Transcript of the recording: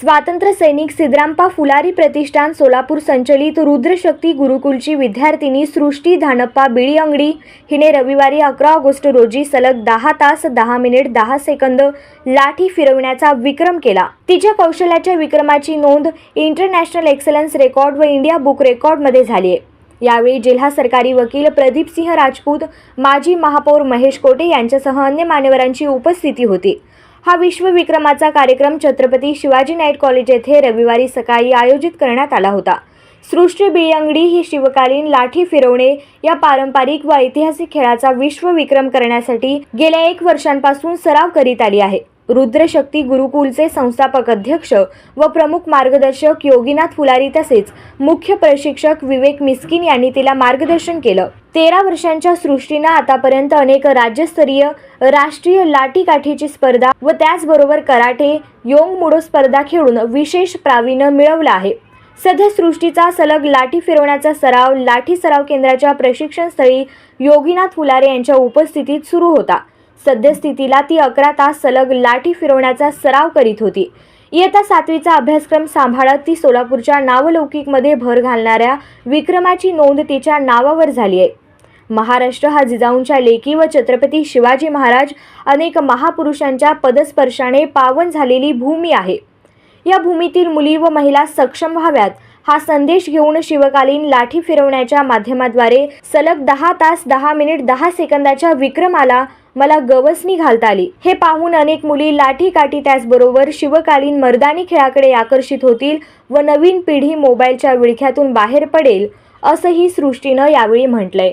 स्वातंत्र्य सैनिक सिद्रांपा फुलारी प्रतिष्ठान सोलापूर संचलित रुद्रशक्ती गुरुकुलची विद्यार्थिनी सृष्टी धानप्पा बिळी अंगडी हिने रविवारी अकरा ऑगस्ट रोजी सलग दहा तास दहा मिनिट दहा सेकंद लाठी फिरवण्याचा विक्रम केला. तिच्या कौशल्याच्या विक्रमाची नोंद इंटरनॅशनल एक्सलन्स रेकॉर्ड व इंडिया बुक रेकॉर्डमध्ये झाली आहे. यावेळी जिल्हा सरकारी वकील प्रदीप सिंह राजपूत माजी महापौर महेश कोटे यांच्यासह अन्य मान्यवरांची उपस्थिती होती. हा विश्वविक्रमाचा कार्यक्रम छत्रपती शिवाजी नाईट कॉलेज येथे रविवारी सकाळी आयोजित करण्यात आला होता. सृष्टी बिळंगडी ही शिवकालीन लाठी फिरवणे या पारंपरिक व ऐतिहासिक खेळाचा विश्वविक्रम करण्यासाठी गेल्या एक वर्षांपासून सराव करीत आली आहे. रुद्रशक्ती गुरुकुलचे संस्थापक अध्यक्ष व प्रमुख मार्गदर्शक योगीनाथ फुलारी तसेच मुख्य प्रशिक्षक विवेक मिस्किन यांनी तिला मार्गदर्शन केलं. तेरा वर्षांच्या सृष्टीनं आतापर्यंत अनेक राज्यस्तरीय राष्ट्रीय लाठीकाठीची स्पर्धा व त्याचबरोबर कराटे योंग मुडो स्पर्धा खेळून विशेष प्रावीण्य मिळवलं आहे. सध्या सृष्टीचा सलग लाठी फिरवण्याचा सराव लाठी सराव केंद्राच्या प्रशिक्षणस्थळी योगीनाथ फुलारे यांच्या उपस्थितीत सुरू होता. सद्यस्थितीला ती अकरा तास सलग लाठी फिरवण्याचा सराव करीत होती. इयत्ता सातवीचा अभ्यासक्रम सांभाळत ती सोलापूरच्या नावलौकिकमध्ये भर घालणाऱ्या विक्रमाची नोंद तिच्या नावावर झाली आहे. महाराष्ट्र हा जिजाऊंच्या लेकी व छत्रपती शिवाजी महाराज अनेक महापुरुषांच्या पदस्पर्शाने पावन झालेली भूमी आहे. या भूमीतील मुली व महिला सक्षम व्हाव्यात हा संदेश घेऊन शिवकालीन लाठी फिरवण्याच्या माध्यमाद्वारे सलग दहा तास दहा मिनिट दहा सेकंदाच्या विक्रमाला मला गवसणी घालता आली. हे पाहून अनेक मुली लाठी काठी त्याचबरोबर शिवकालीन मर्दानी खेळाकडे आकर्षित होतील व नवीन पिढी मोबाईलच्या विळख्यातून बाहेर पडेल असंही सृष्टीनं यावेळी म्हटलंय.